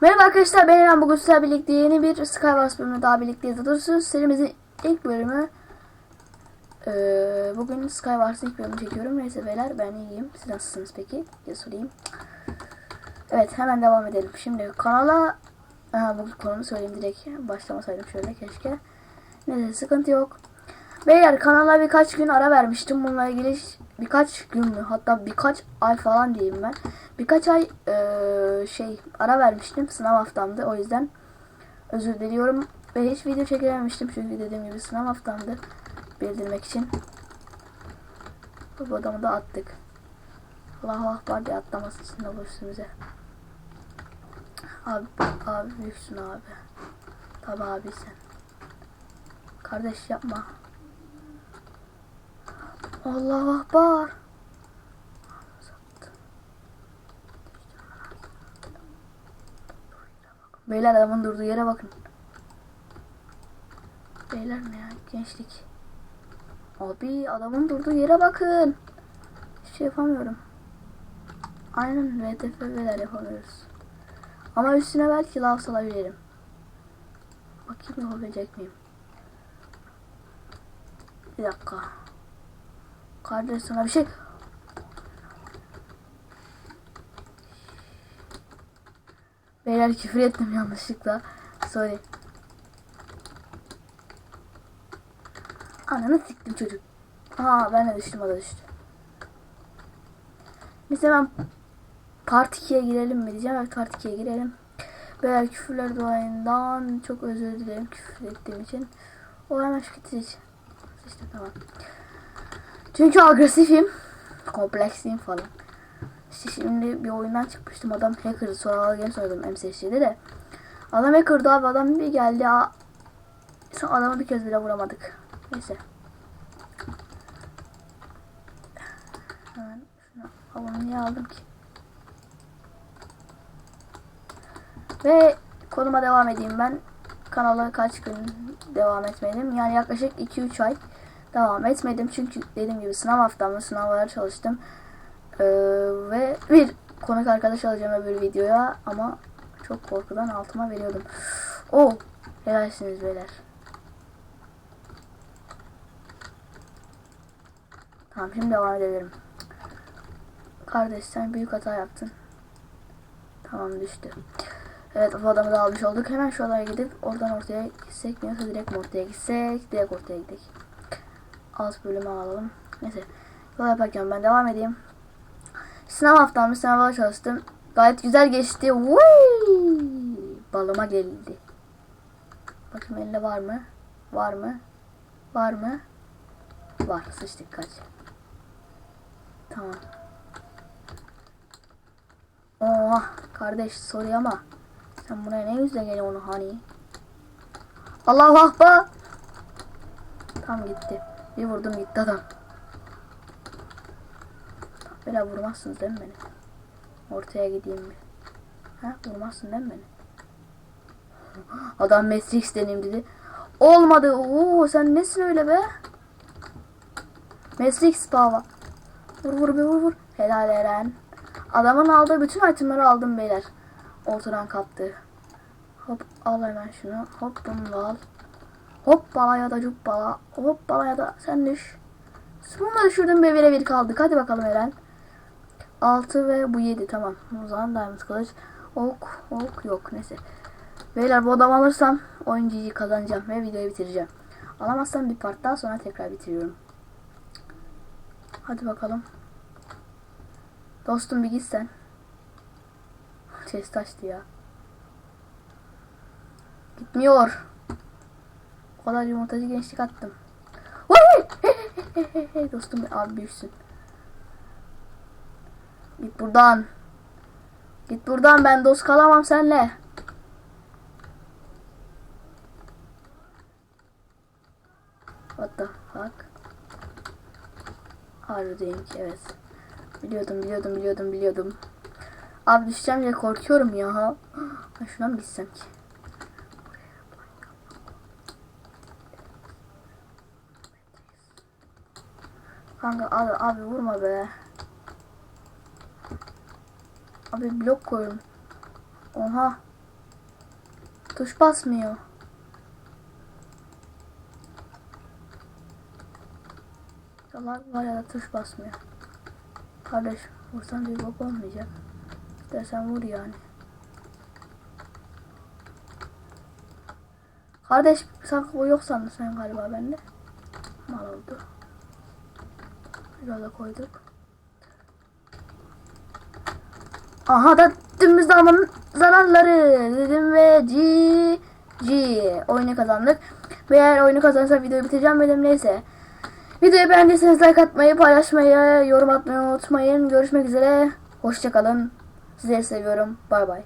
Merhaba arkadaşlar ben İrem bugün sizlerle birlikte yeni bir Skywars bölümü daha birlikteyiz. Doğrusu serimizin ilk bölümü ee, Bugün Skywars'ın ilk bölümünü çekiyorum. Neyse beyler ben iyiyim. Siz nasılsınız peki? diye sorayım. Evet hemen devam edelim. Şimdi kanala Aha, bu konumu söyleyeyim direkt. Başlamasaydım şöyle keşke. Neyse sıkıntı yok. Beyler kanala birkaç gün ara vermiştim. Bununla ilgili birkaç gün mü hatta birkaç ay falan diyeyim ben. Birkaç ay eee, şey ara vermiştim. Sınav haftamdı. O yüzden özür diliyorum. Ve hiç video çekememiştim. Çünkü dediğim gibi sınav haftamdı. Bildirmek için. Bu adamı da attık. Allahu Akbar diye atlamasın sınav üstümüze. Abi, abi büyüksün abi. Tabi abi sen. Kardeş yapma. Allahu Akbar. Beyler adamın durduğu yere bakın. Beyler ne ya gençlik. Abi adamın durduğu yere bakın. Hiçbir şey yapamıyorum. Aynen VTF'ler yapamıyoruz. Ama üstüne belki lav salabilirim. Bakayım yapabilecek miyim? Bir dakika. Kardeş sana bir şey... Beyler küfür ettim yanlışlıkla. Sorry. Ananı siktim çocuk. Aa ben de düştüm o da düştü. Biz hemen Part 2'ye girelim mi diyeceğim. Evet Part 2'ye girelim. Beyler küfürler dolayından çok özür dilerim küfür ettiğim için. O hemen şükür İşte tamam. Çünkü agresifim. Kompleksliyim falan. İşte şimdi bir oyundan çıkmıştım. Adam hacker'dı. Sonra Games oynadım MSS'de de. Adam hacker'dı abi. Adam bir geldi. Sonra adamı bir kez bile vuramadık. Neyse. Hemen şunu alalım. Niye aldım ki? Ve konuma devam edeyim ben. Kanala kaç gün devam etmedim. Yani yaklaşık 2-3 ay devam etmedim. Çünkü dediğim gibi sınav haftamda sınavlara çalıştım. Ee, ve bir konuk arkadaş alacağım öbür videoya ama çok korkudan altıma veriyordum. Oh, helalsiniz beyler. Tamam şimdi devam edelim. Kardeş sen büyük hata yaptın. Tamam düştü. Evet bu adamı da almış olduk. Hemen şu adaya gidip oradan ortaya gitsek mi yoksa direkt ortaya gitsek? Direkt ortaya gidelim. Alt bölümü alalım. Neyse. Yol yaparken ben devam edeyim. Sınav haftamda sınavlara çalıştım. Gayet güzel geçti. Vuy! Balıma geldi. Bakayım elinde var mı? Var mı? Var mı? Var. Sıçtık kaç. Tamam. Oha kardeş soruyor ama sen buraya ne yüzle geliyorsun onu hani? Allahu Akbar. Tam gitti. Bir vurdum gitti adam. Böyle vurmazsınız değil mi beni? Ortaya gideyim mi? Ha vurmazsın değil mi beni? Adam Matrix deneyim dedi. Olmadı. Oo sen nesin öyle be? Matrix baba. Vur vur bir vur vur. Helal Eren. Adamın aldığı bütün itemleri aldım beyler. Ortadan kaptı. Hop al hemen şunu. Hop bunu al. Hop bala ya da cuk bala. Hop bala ya da sen düş. Bunu da düşürdüm ve bire bir kaldık. Hadi bakalım Eren. 6 ve bu 7 tamam. O zaman diamond kılıç. Ok ok yok neyse. Beyler bu adam alırsam oyuncuyu kazanacağım ve videoyu bitireceğim. Alamazsam bir part daha sonra tekrar bitiriyorum. Hadi bakalım. Dostum bir git sen. Chest açtı ya. Gitmiyor. Kadar yumurtacı gençlik attım. Dostum abi büyüksün. Git buradan. Git buradan ben dost kalamam senle. What the fuck? Ki evet. Biliyordum biliyordum biliyordum biliyordum. Abi düşeceğim diye korkuyorum ya. Ben şuna mı gitsem ki? Kanka abi, abi vurma be. Abi blok koyun. Oha. Tuş basmıyor. Allah var ya da tuş basmıyor. Kardeş vursan bir bok olmayacak. İstersen vur yani. Kardeş sanki bu yok sandın sen galiba bende. Mal oldu. Yola koyduk. Aha da dümdüz almanın zararları dedim ve G G oyunu kazandık. Ve eğer oyunu kazanırsa videoyu bitireceğim dedim neyse. Videoyu beğendiyseniz like atmayı, paylaşmayı, yorum atmayı unutmayın. Görüşmek üzere. Hoşçakalın. Sizleri seviyorum. Bay bay.